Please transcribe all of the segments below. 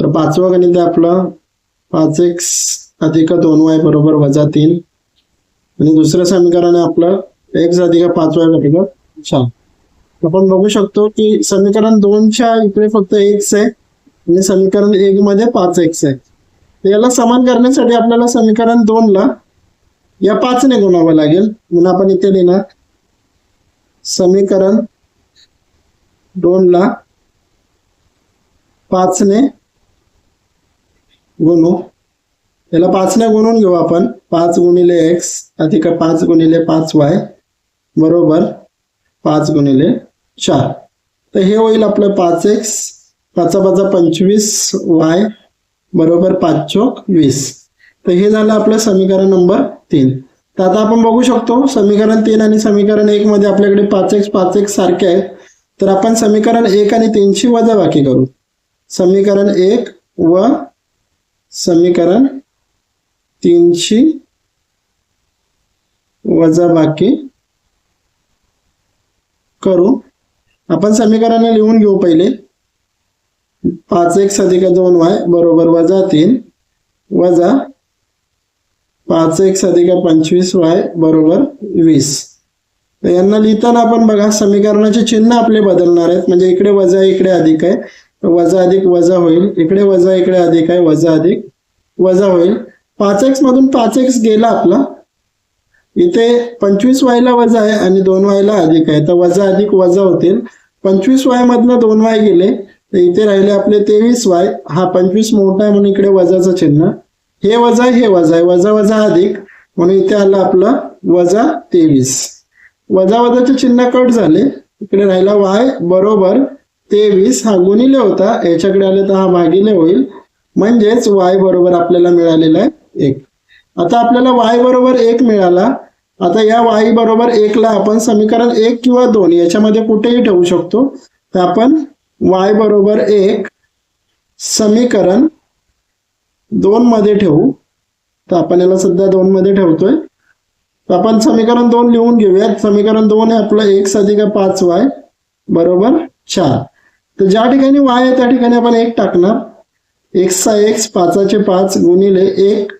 तर पाचवं गणित आहे आपलं. पाच एक्स अधिक दोन वाय बरोबर वजा तीन. आणि दुसरं समीकरण आहे आपलं. एक्स अधिक पाच वाय बरोबर चार. आपण बघू शकतो की समीकरण दोनच्या इकडे फक्त एक्स आहे आणि समीकरण एक मध्ये पाच एक्स आहे. याला समान करण्यासाठी आपल्याला समीकरण दोन ला या पाचने गुणावं लागेल. म्हणून आपण इथे लिहिणार. समीकरण दोन ला पाचने गुणू. याला पाचने गुणून घेऊ आपण. पाच गुणिले एक्स अधिक पाच गुणिले पाच वाय बरोबर. पाच गुणिले चार. तर हे होईल आपलं पाच एक्स पाचा पाचा पंचवीस वाय बरोबर पाच चोक वीस. तर हे झालं आपलं समीकरण नंबर तीन. तर आता आपण बघू शकतो समीकरण तीन आणि समीकरण एक मध्ये आपल्याकडे पाच एक्स पाच एक्स सारखे आहेत. तर आपण समीकरण एक आणि तीनची वजाबाकी करू. समीकरण एक व समीकरण तीनशे वजाबाकी करू. आपण समीकरण लिहून घेऊ पहिले. पाच एक्स अधिक दोन वाय बरोबर वजा तीन वजा पाच एक्स अधिक पंचवीस वाय बरोबर वीस. यांना लिहिताना आपण बघा समीकरणाचे चिन्ह आपले बदलणार आहेत. म्हणजे इकडे वजा इकडे अधिक आहे. वजा अधिक वजा होईल. इकडे वजा इकडे अधिक आहे. वजा अधिक वजा होईल. पाच एक्स मधून पाच एक्स गेला आपला. इथे पंचवीस वायला वजा आहे आणि दोन वायला अधिक आहे. तर वजा अधिक वजा होतील. पंचवीस वाय मधनं दोन वाय गेले. तर इथे राहिले आपले तेवीस वाय हा पंचवीस मोठा आहे म्हणून इकडे वजाचं चिन्ह. हे वजा हे वजा आहे. वजा वजा अधिक. म्हणून इथे आलं आपलं वजा तेवीस. वजा वजाचे चिन्ह कट झाले. इकडे राहिला वाय बरोबर तेवीस हा गुणिले होता याच्याकडे आले तर हा भागिले होईल. म्हणजेच वाय बरोबर आपल्याला मिळालेला आहे एक. आता आपल्याला वाय बरोबर एक मिळाला. आता या वाय बरोबर एकला आपण समीकरण एक किंवा दोन याच्यामध्ये कुठेही ठेवू शकतो. तर आपण वाय बरोबर एक समीकरण दोन मध्ये ठेवू. तर आपण याला सध्या दोन मध्ये ठेवतोय. तर आपण समीकरण दोन लिहून घेऊयात. समीकरण दोन आहे आपलं एक अधिक पाच वाय बरोबर चार. तर ज्या ठिकाणी वाय आहे त्या ठिकाणी आपण एक टाकणार. एक्सचा एक्स पाचाचे पाच गुणिले एक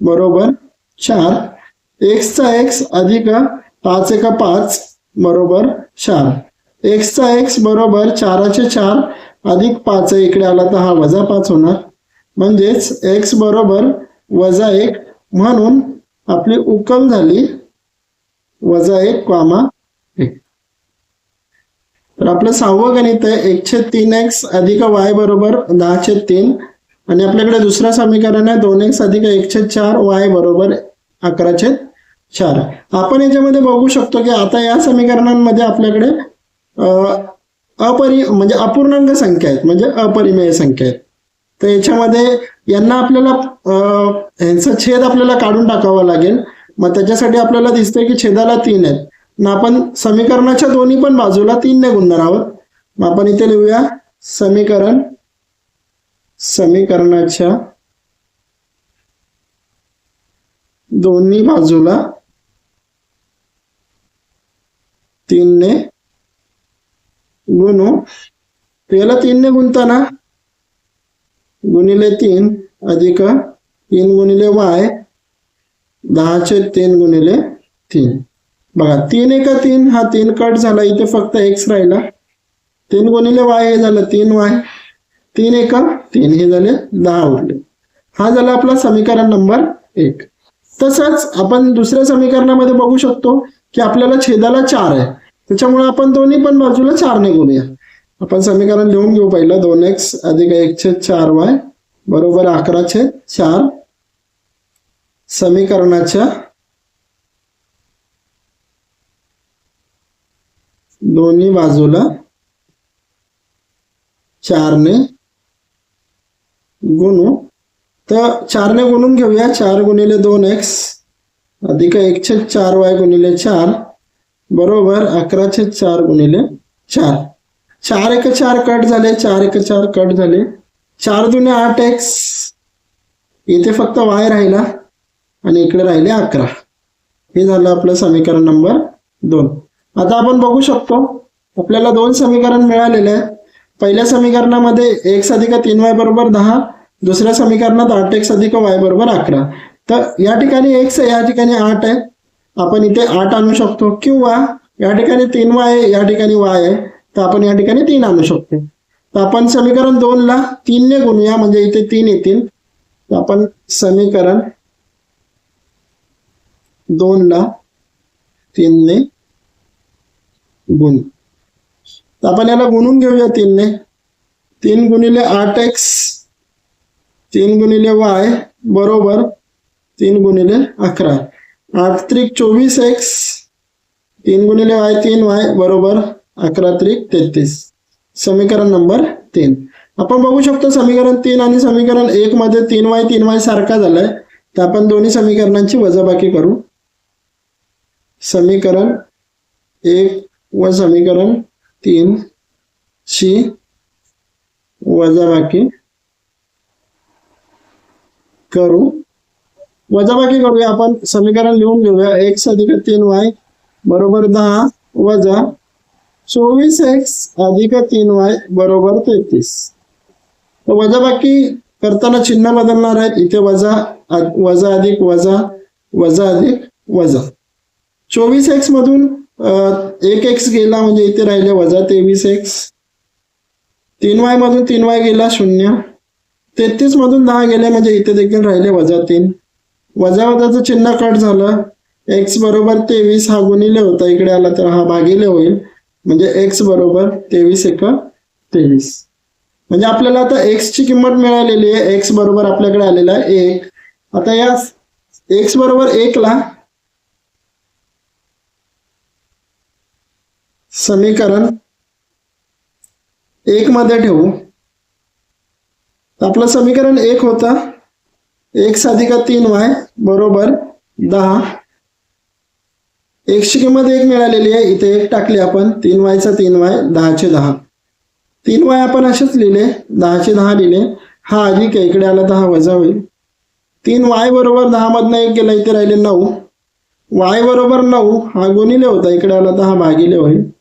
बरोबर चार. एक्सचा एक्स अधिक पाच एका पाच बरोबर चार. एक्सचा एक्स बरोबर चाराचे चार अधिक पाच इकडे आला तर हा वजा पाच होणार. म्हणजेच एक्स बरोबर वजा एक म्हणून आपली उकल झाली वजा एक कॉमा एक. तर आपलं सहावं गणित आहे एकशे तीन एक्स अधिक वाय बरोबर दहाशे तीन. आणि आपल्याकडे दुसरं समीकरण आहे दोन एक्स अधिक एकशे चार वाय बरोबर अकराशे चार. आपण याच्यामध्ये बघू शकतो की आता या समीकरणांमध्ये आपल्याकडे अपरि म्हणजे अपूर्णांक संख्या आहेत म्हणजे अपरिमेय संख्या आहेत. तर याच्यामध्ये यांना आपल्याला ह्यांचा छेद आपल्याला काढून टाकावा लागेल. मग त्याच्यासाठी आपल्याला दिसतंय की छेदाला तीन आहेत. मग आपण समीकरणाच्या दोन्ही पण बाजूला तीनने गुणणार आहोत. मग आपण इथे लिहूया समीकरण समीकरणाच्या दोन्ही बाजूला तीनने गुणू. याला तीनने गुणताना गुणिले तीन अधिक तीन गुणिले वाय दहाचे तीन गुणिले तीन. बघा तीन एका तीन हा तीन कट झाला इथे फक्त एक्स राहिला. तीन गुणिले वाय हे झालं तीन वाय तीन एका तीन हे झाले दहा उरले. हा झाला आपला समीकरण नंबर एक. तसंच आपण दुसऱ्या समीकरणामध्ये बघू शकतो की आपल्याला छेदाला चार आहे. त्याच्यामुळे आपण दोन्ही पण बाजूला चारने गुणूया आपण समीकरण लिहून घेऊ पहिलं. दोन एक्स अधिक एक छेद चार वाय बरोबर अकरा छेद चार समीकरणाच्या दोन्ही बाजूला चारने गुणू. तर चारने गुणून घेऊया. चार गुणिले दोन एक्स अधिक एकशे चार वाय गुणिले चार. बरोबर अकराशे चार गुणिले चार. चार एक चार कट झाले. चार एक चार कट झाले. चार दुने आठ एक्स इथे फक्त वाय राहिला आणि इकडे राहिले अकरा. हे झालं आपलं समीकरण नंबर दोन. आता आपण बघू शकतो आपल्याला दोन समीकरण मिळालेले आहे. पहिल्या समीकरणामध्ये एक्स अधिक तीन वाय बरोबर दहा दुसऱ्या समीकरणात आठ एक्स अधिक वाय बरोबर अकरा. तर या ठिकाणी एक्स आहे या ठिकाणी आठ आहे. आपण इथे आठ आणू शकतो किंवा या ठिकाणी तीन वाय आहे या ठिकाणी वाय आहे. तर आपण या ठिकाणी तीन आणू शकतो. तर आपण समीकरण दोन ला तीनने गुणूया म्हणजे इथे तीन येतील. तर आपण समीकरण दोन ला तीनने गुण. तर आपण याला गुणून घेऊया तीनने. तीन गुणिले आठ एक्स तीन गुणिले वाय बरोबर तीन गुणिले अकरा. आठ त्रिक चोवीस एक्स तीन गुणिले वाय तीन वाय बरोबर अकरा त्रिक तेहतीस. समीकरण नंबर तीन. आपण बघू शकतो समीकरण तीन आणि समीकरण एक मध्ये तीन वाय तीन वाय सारखा झालाय. तर आपण दोन्ही समीकरणांची वजाबाकी करू. समीकरण एक व समीकरण तीन ची वजाबाकी करू. वजाबाकी करूया. आपण समीकरण लिहून घेऊया. एक्स अधिक तीन वाय बरोबर दहा वजा चोवीस एक्स अधिक तीन वाय बरोबर तेहतीस. तर वजाबाकी करताना चिन्ह बदलणार आहेत. इथे वजा वजा अधिक वजा वजा अधिक वजा. चोवीस एक्स मधून एक एक्स गेला म्हणजे इथे राहिले वजा तेवीस एक्स तीन वाय मधून तीन वाय गेला शून्य. तेहतीस मधून दहा गेले म्हणजे इथे देखील राहिले वजा तीन. वजा वजाचं चिन्ह कट झालं. एक्स बरोबर तेवीस हा गुणिले होता. इकडे आला तर हा भागिले होईल. म्हणजे एक्स बरोबर तेवीस एक तेवीस. म्हणजे आपल्याला आता एक्स ची किंमत मिळालेली आहे. एक्स बरोबर आपल्याकडे आलेला आहे एक. आता या एक्स बरोबर एक समीकरण एक मध्ये ठेवू. आपलं समीकरण एक होता. एक साधिका तीन वाय बरोबर दहा. एकशे किंमत एक मिळालेली आहे. इथे एक टाकली आपण. तीन वायचा तीन वाय दहाचे दहा. तीन वाय आपण असेच लिहिले. दहाचे दहा लिहिले. हा अधिक आहे. इकडे आला तर हा वजा होईल. तीन वाय बरोबर दहा मधनं एक गेला. इथे राहिले नऊ. वाय बरोबर नऊ हा गुणिले होता. इकडे आला तर हा भागिले होईल.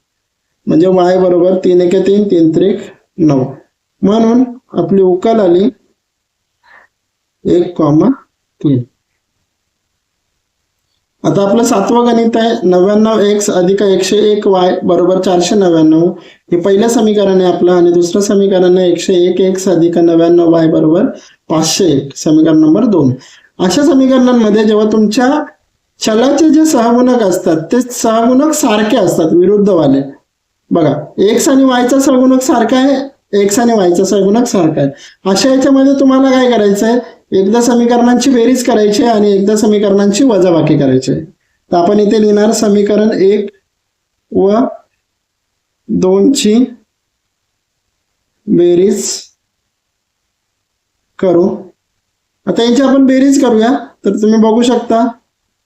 म्हणजे वाय बरोबर तीन एके तीन तीन त्रिक नऊ. म्हणून आपली उकल आली एक कॉमा तीन. आता आपलं सातवं गणित आहे. नव्याण्णव एक्स अधिक एकशे एक वाय बरोबर चारशे नव्याण्णव. हे पहिलं समीकरण आहे आपलं आणि दुसरं समीकरण आहे एकशे एक एक्स अधिक नव्याण्णव वाय बरोबर पाचशे एक. समीकरण नंबर दोन. अशा समीकरणांमध्ये जेव्हा तुमच्या चलाचे जे सहगुणक असतात ते सहगुणक सारखे असतात विरुद्धवाले. बघा एक्स आणि वायचा सगुणक सारखा आहे एक्स आणि वायचा सगुणक सारखा आहे. अशा याच्यामध्ये तुम्हाला काय करायचं आहे एकदा समीकरणांची बेरीज करायची आहे आणि एकदा समीकरणांची वजाबाकी करायची. आहे तर आपण इथे लिहिणार समीकरण एक व दोनची बेरीज करू. आता यांची आपण बेरीज करूया. तर तुम्ही बघू शकता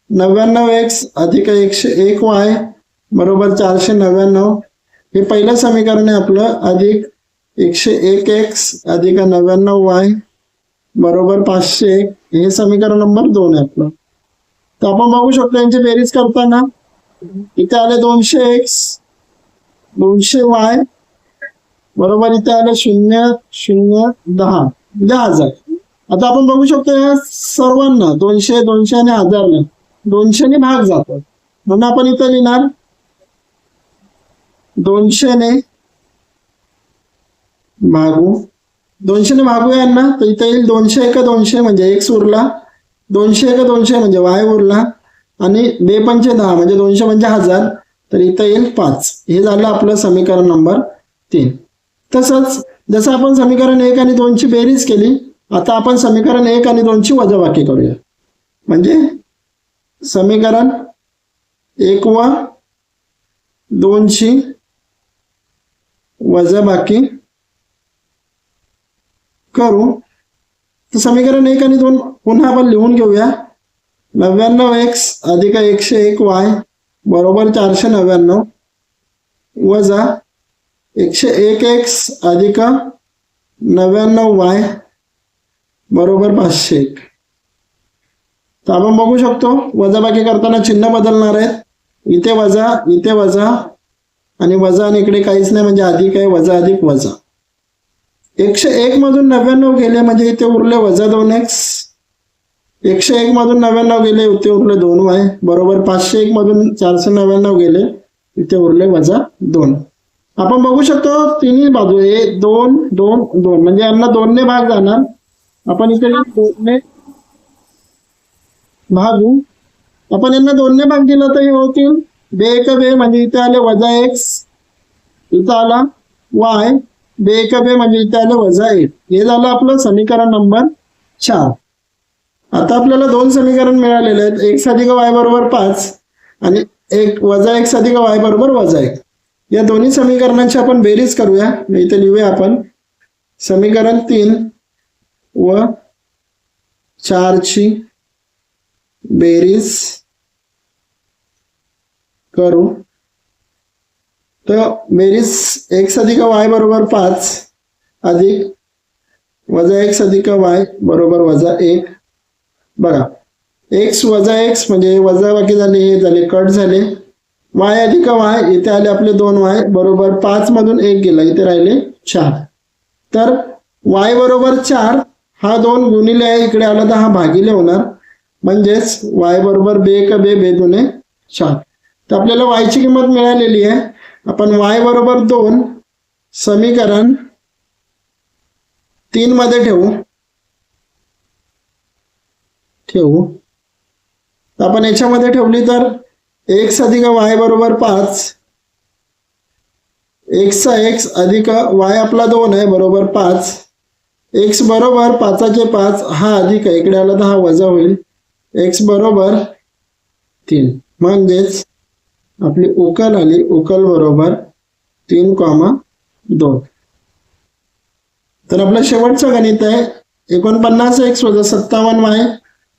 नव्याण्णव एक्स अधिक एकशे एक वाय बरोबर चारशे नव्याण्णव. हे पहिलं समीकरण आहे आपलं अधिक एकशे एक एक्स अधिक नव्याण्णव वाय बरोबर पाचशे एक. हे समीकरण नंबर दोन आहे आपलं. तर आपण बघू शकतो यांची बेरीज करताना. इथे आले दोनशे एक्स दोनशे वाय बरोबर इथे आले शून्य शून्य दहा. दहा हजार. आता आपण बघू शकतो या सर्वांना दोनशे दोनशे आणि हजारने. दोनशेने भाग जातो. म्हणून आपण इथं लिहिणार दोनशेने भागू दोनशेने भागूया यांना. तर इथे येईल दोनशे एक दोनशे म्हणजे एक उरला. दोनशे एक दोनशे म्हणजे वाय उरला. आणि बे पंचे दहा म्हणजे दोनशे म्हणजे हजार. तर इथं येईल पाच. हे झालं आपलं समीकरण नंबर तीन. तसंच जसं आपण समीकरण एक आणि दोनची बेरीज केली आता आपण समीकरण एक आणि दोनची वजाबाकी करूया. म्हणजे समीकरण एक व दोनची वजाबाकी करू। तर समीकरण एक आणि दोन पुन्हा आपण लिहून घेऊया. नव्याण्णव एक्स अधिक एकशे एक वाय बरोबर चारशे नव्याण्णव. वजा एकशे एक एक्स अधिक नव्याण्णव वाय बरोबर पाचशे एक. तर आपण बघू शकतो वजाबाकी करताना चिन्ह बदलणार आहेत. इथे वजा इथे वजा आणि वजा आणि इकडे काहीच नाही म्हणजे अधिक आहे वजा अधिक वजा. एकशे एक मधून नव्याण्णव गेले म्हणजे इथे उरले वजा दोन एक्स एकशे एक मधून नव्याण्णव गेले इथे उरले दोन वाय बरोबर पाचशे एक मधून चारशे नव्याण्णव गेले इथे उरले वजा दोन. आपण बघू शकतो तिन्ही बाजू हे दोन दोन दोन. म्हणजे यांना दोनने भाग जाणार. आपण इथे दोनने भागू. आपण यांना दोनने भाग दिला तर हे होतील. बेक बे म्हणजे इथे आले वजा एक्स इथं आला वाय बेक बे म्हणजे इथे आलं वजा एक. हे झालं आपलं समीकरण नंबर चार. आता आपल्याला दोन समीकरण मिळालेले आहेत. एक अधिक वाय बरोबर पाच आणि एक वजा एक अधिक वाय बरोबर वजा एक. या दोन्ही समीकरणांची आपण बेरीज करूया. इथे लिहूया आपण. समीकरण तीन व चारची बेरीज करू. तर बेरीज एक्स अधिक वाय बरोबर पाच अधिक वजा एक्स अधिक वाय बरोबर वजा एक. बघा एक्स वजा एक्स म्हणजे वजा बाकी झाले हे झाले कट झाले. वाय अधिक वाय इथे आले आपले दोन वाय बरोबर पाच मधून एक गेला इथे राहिले चार. तर वाय बरोबर चार हा दोन गुणिले आहे इकडे आला तर हा भागिले होणार. म्हणजेच वाय बरोबर बे का बे बे दुने चार. तर आपल्याला वायची किंमत मिळालेली आहे. आपण वाय बरोबर दोन समीकरण तीन मध्ये ठेवू. ठेवू. तर आपण याच्यामध्ये ठेवली तर एक्स अधिक वाय बरोबर पाच. एक्सचा एक्स अधिक वाय आपला दोन आहे बरोबर पाच. एक्स बरोबर पाचाचे पाच हा अधिक आहे. इकडे आला तर हा वजा होईल. एक्स बरोबर तीन. म्हणजेच आपली उकल आली उकल बरोबर तीन कॉमा दोन. तर आपलं शेवटचं गणित आहे. एकोणपन्नास एक्स वजा सत्तावन्न वाय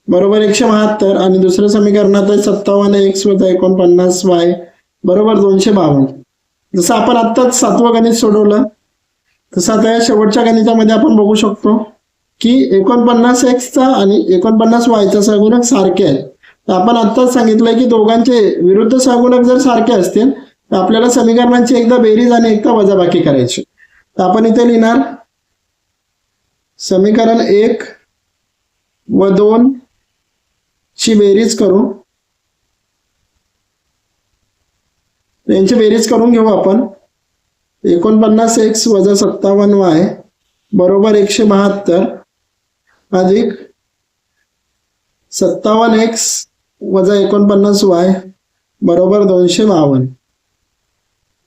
बरोबर एकशे बहात्तर आणि दुसऱ्या समीकरणात आहे सत्तावन्न एक्स वजा एकोणपन्नास वाय बरोबर दोनशे बावन्न. जसं आपण आत्ताच सातवं गणित सोडवलं तसं आता या शेवटच्या गणितामध्ये आपण बघू शकतो की एकोणपन्नास एक्सचा आणि एकोणपन्नास वायचा सगुणक सारखे आहेत आपण आत्ताच सांगितलंय की दोघांचे विरुद्ध सहगुणक जर सारखे असतील तर आपल्याला समीकरणांची एकदा बेरीज आणि एकदा वजाबाकी करायची. तर आपण इथे लिहिणार समीकरण एक व दोन ची बेरीज करू यांची बेरीज करून घेऊ आपण. एकोणपन्नास एक्स वजा सत्तावन्न वाय बरोबर एकशे बहात्तर अधिक सत्तावन्न एक्स वजा एकोणपन्नास वाय बरोबर दोनशे बावन्न.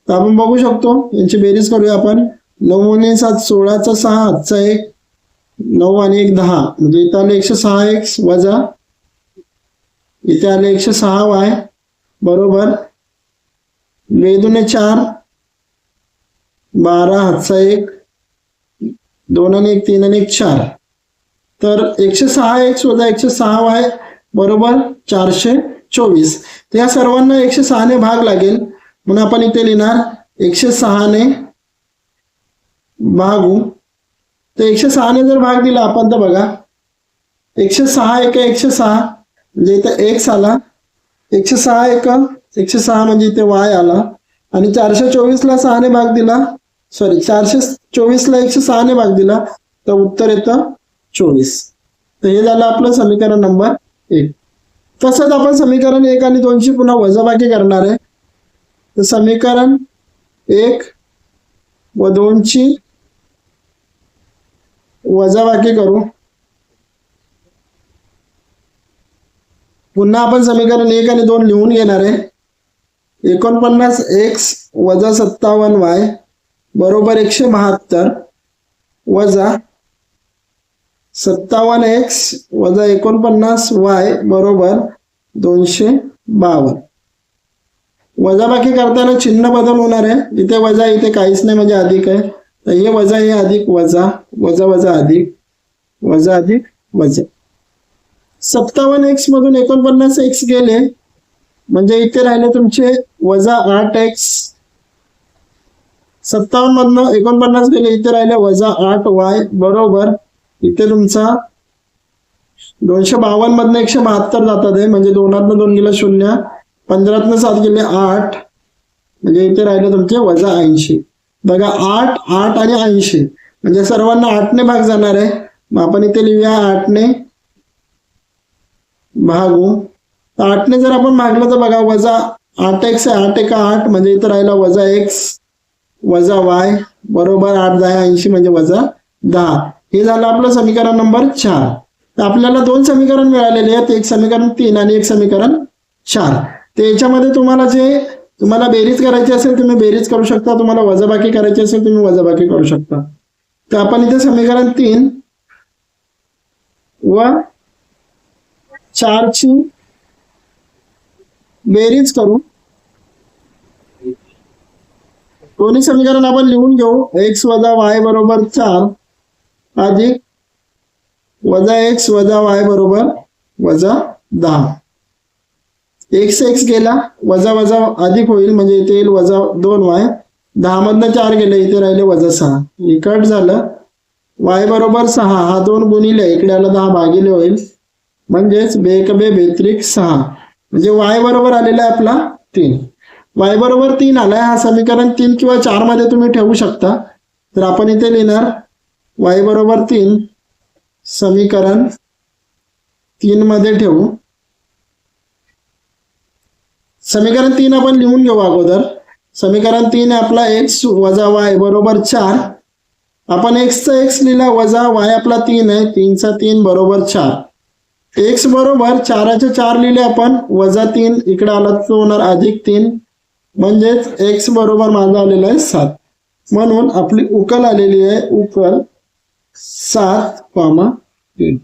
तर आपण बघू शकतो यांची बेरीज करूया आपण. नऊ आणि सात सोळाचा सहा आजचा एक नऊ आणि एक दहा. म्हणजे इथं आले एकशे सहा एक्स वजा. इथे आले एकशे सहा वाय बरोबर. वेदुने चार बारा हातचा एक दोन आणि एक तीन आणि एक चार. तर एकशे सहा एक्स वजा एकशे सहा वाय बरोबर? चारशे चोवीस. तर या सर्वांना एकशे सहाने भाग लागेल. म्हणून आपण इथे लिहिणार एकशे सहाने भागू. तर एकशे सहाने जर भाग दिला आपण तर बघा एकशे सहा एक एकशे सहा. म्हणजे इथं एक्स आला. एकशे सहा एक एकशे सहा म्हणजे इथे वाय आला. आणि चारशे चोवीसला सहाने भाग दिला. सॉरी चारशे चोवीसला एकशे सहाने भाग दिला. तर उत्तर येतं चोवीस. तर हे झालं आपलं समीकरण नंबर एक तसंच आपण समीकरण एक आणि दोनची पुन्हा वजाबाकी करणार आहे. तर समीकरण एक व दोनची वजाबाकी करू. पुन्हा आपण समीकरण एक आणि दोन लिहून घेणार आहे. एकोणपन्नास एक्स वजा सत्तावन्न वाय बरोबर एकशे बहात्तर वजा सत्तावन्न एक्स वजा एकोणपन्नास वाय बरोबर दोनशे बावन्न वजाबाकी करताना चिन्ह बदल होणार आहे. इथे वजा इथे काहीच नाही म्हणजे अधिक आहे. तर हे वजा हे अधिक वजा वजा वजा अधिक वजा अधिक वजा. सत्तावन्न एक्स मधून एकोणपन्नास एक्स गेले. म्हणजे इथे राहिले तुमचे वजा आठ एक्स सत्तावन्न मधनं एकोणपन्नास गेले इथे राहिले वजा आठ वाय बरोबर इथे तुमचा दोनशे बावन्न मधनं एकशे बहात्तर जातात आहे म्हणजे दोनातनं दोन गेलं शून्य पंधरातनं सात गेले आठ म्हणजे इथे राहिले तुमचे वजा ऐंशी. बघा आठ आठ आणि ऐंशी म्हणजे सर्वांना आठने भाग जाणार आहे. मग आपण इथे लिहूया आठने भागू. तर आठने जर आपण भागलं तर बघा वजा आठ एक्स आहे आठ एका आठ म्हणजे इथं राहिला वजा एक्स वजा वाय बरोबर आठ दहा ऐंशी म्हणजे वजा दहा. हे झालं आपलं समीकरण नंबर चार. तर आपल्याला दोन समीकरण मिळालेले आहेत. एक समीकरण तीन आणि एक समीकरण चार. तर याच्यामध्ये तुम्हाला जे तुम्हाला बेरीज करायची असेल तुम्ही बेरीज करू शकता. तुम्हाला वजाबाकी करायची असेल तुम्ही वजाबाकी करू शकता. तर आपण इथे समीकरण तीन व चारची बेरीज करू. दोन्ही समीकरण आपण लिहून घेऊ. एक्स वजा वाय बरोबर चार. अधिक वजा एक्स वजा वाय बरोबर वजा दहा. एक्स एक्स गेला वजा वजा अधिक होईल म्हणजे इथे येईल वजा दोन वाय दहा मधनं चार गेले इथे राहिले वजा सहा. हे कट झालं. वाय बरोबर सहा हा दोन गुणिले इकडे आला दहा भागिले होईल. म्हणजेच बेक बे बेत्रिक सहा. म्हणजे वाय बरोबर आलेला आहे आपला तीन. वाय बरोबर तीन आलाय हा समीकरण तीन किंवा चारमध्ये तुम्ही ठेवू शकता. तर आपण इथे लिहिणार वाय बरोबर तीन. समीकरण तीनमध्ये ठेवू. समीकरण तीन आपण लिहून घेऊ अगोदर. समीकरण तीन आहे आपला एक्स वजा वाय बरोबर चार. आपण एक्सचा एक्स लिहिला वजा वाय आपला तीन आहे. तीनचा तीन बरोबर चार. एक्स बरोबर चाराचे चार लिहिले आपण. वजा तीन इकडे आला तो होणार अधिक तीन. म्हणजेच एक्स बरोबर माझा आलेला आहे सात. म्हणून आपली उकल आलेली आहे उकल. सात कॉमा तीन